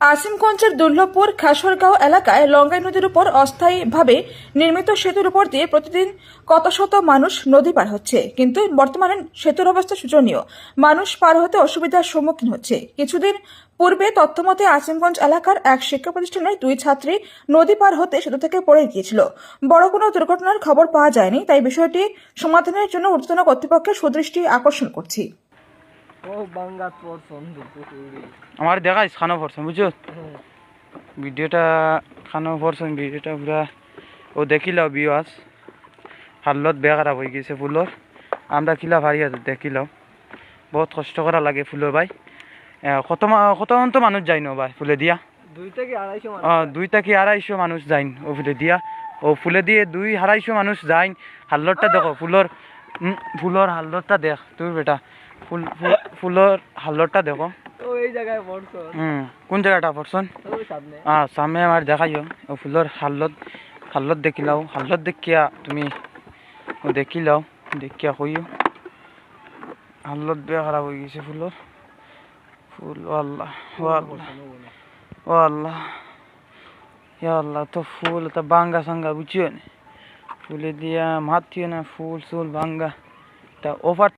আসিমগঞ্জের দুর্লভপুর খাসরগাঁও এলাকায় লঙ্গাই নদীর উপর অস্থায়ীভাবে নির্মিত সেতুর উপর দিয়ে প্রতিদিন কত শত মানুষ নদী পার হচ্ছে। কিন্তু বর্তমানে সেতুর অবস্থা শোচনীয়। মানুষ পার হতে অসুবিধার সম্মুখীন হচ্ছে। কিছুদিন পূর্বে তথ্যমতে আসিমগঞ্জ এলাকার এক শিক্ষা প্রতিষ্ঠানের দুই ছাত্রী নদী পার হতে সেতু থেকে পড়ে গিয়েছিল। বড় কোনো দুর্ঘটনার খবর পাওয়া যায়নি, তাই বিষয়টি সমাধানের জন্য ঊর্ধ্বতন কর্তৃপক্ষের সুদৃষ্টি আকর্ষণ করছি। ও বাঙ্গাত আমার দেখাইস খানো পড়ছেন বুঝছ? ভিডিওটা খানো পড়ছেন ভিডিওটা পুরা ও দেখিলাও বিওয়াস হাল্লত বেয়া খারাপ হয়ে গেছে ফুলর আমরা কিলা ভারি আছে দেখিলাও। বহুত কষ্ট করা লাগে ফুলের ভাই। কত কত তো মানুষ যাই ন ভাই ফুলে দিয়া? দুই থেকে আড়াইশো দুইটা কি আড়াইশো মানুষ যাইন ও ফুলে দিয়া। ও ফুলে দিয়ে দুই আড়াইশো মানুষ যাইন। হাল্লরটা দেখো ফুলর ফুলর হাল্লরটা দেখ তুই বেটা। ফুল ফুল- ফুলর হাল্লরটা দেখো। ও এই জায়গায় পড়ছো হুম কোন জায়গাটা পড়ছন ওই সামনে। আ সামনে আমার দেখাইও ও ফুলর হাল্লত হাল্লত দেখিলাও হাল্লত দেখিয়া তুমি ও দেখিলাও দেখিয়া কইও। হাল্লত বেয়া খারাপ হয়ে গেছে ফুলর ফুল ও আল্লাহ ও আল্লাহ। ও আল্লাহ। ইয়া আল্লাহ তো ফুল তো বাঙ্গা সাঙ্গা বুঝিও না? ফুলে দিয়া মাতিও না ফুল সুল বাঙ্গা। তা ওভার